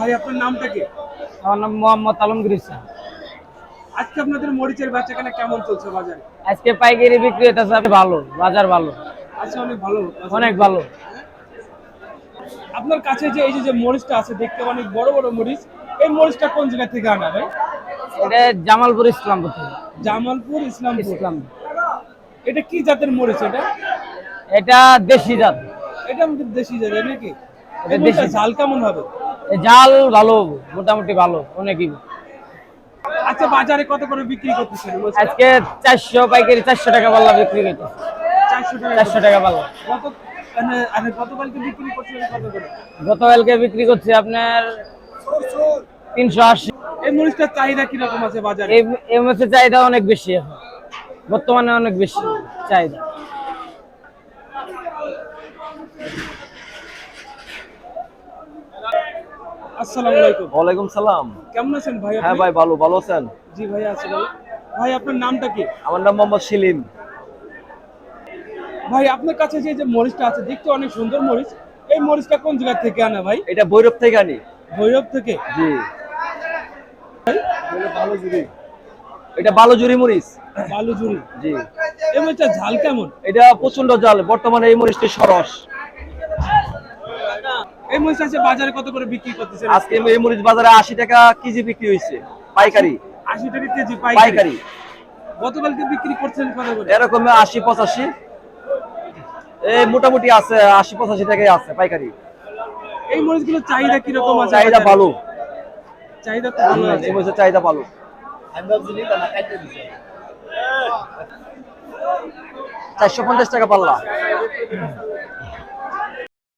ভাই আপনার নামটা কি? আমার নাম মোহাম্মদ আলমগীর ইসলাম আজকে আপনাদের মরিচের বেচা কেনা কেমন চলছে বাজারে? আজকে পাইকারি বিক্রি হতেছে ভালো বাজার ভালো। আজকে অনেক ভালো। অনেক ভালো। আপনার কাছে যে এই যে মরিচটা আছে দেখতে অনেক বড় বড় মরিচ এই মরিচটা কোন জায়গা থেকে আনা ভাই এটা জামালপুর ইসলামপুর থেকে। জামালপুর ইসলামপুর। ইসলাম এটা কি জাতের মরিচ এটা? এটা দেশি জাত। এটা আমাদের দেশি জাত নাকি? এটা দেশি। ঝাল কেমন হবে? জাল ভালো মোটামুটি ভালো অনেকই। আচ্ছা বাজারে কত করে বিক্রি করতেছেন? আজকে চারশো পাইকারি চারশো টাকা পাল্লা বিক্রি করতে চারশো টাকা পাল্লা। কত মানে গতকালকে বিক্রি করছে আপনার তিনশো আশি। এই মরিচটার চাহিদা কীরকম আছে বাজারে? এই মাছের চাহিদা অনেক বেশি এখন। বর্তমানে অনেক বেশি চাহিদা। আসসালামু আলাইকুম। ওয়ালাইকুম সালাম। কেমন আছেন ভাই হ্যাঁ ভাই ভালো ভালো আছেন? জি ভাই আছি ভালো ভাই আপনার নামটা কি? আমার নাম মোহাম্মদ সেলিম ভাই আপনার কাছে যে যে মরিচটা আছে দেখতে অনেক সুন্দর মরিচ। এই মরিচটা কোন জায়গা থেকে আনা ভাই? এটা ভৈরব থেকে আনি। ভৈরব থেকে? জি। ভালো জুড়ি এটা বালুজুরি মরিচ। জি। এই মরিচটা ঝাল কেমন? এটা প্রচণ্ড জাল বর্তমানে এই মরিচটি সরস। এই মরিচটা আছে বাজারে কত করে বিক্রি করতেছেন আজকে এই মরিচ বাজারে আশি টাকা কেজি বিক্রি হয়েছে পাইকারি। আশি টাকা কেজি পাইকারি। পাইকারি। গতকালকে বিক্রি করছেন কত করে? এরকম আশি পঁচাশি। এই মোটামুটি আছে আশি পঁচাশি টাকাই আছে পাইকারি। এই মরিচগুলোর চাহিদা কীরকম আছে চাহিদা ভালো। চাহিদা তো ভালো আছে। এই মরিচের চাহিদা ভালো। চারশো পঞ্চাশ টাকা পাল্লা।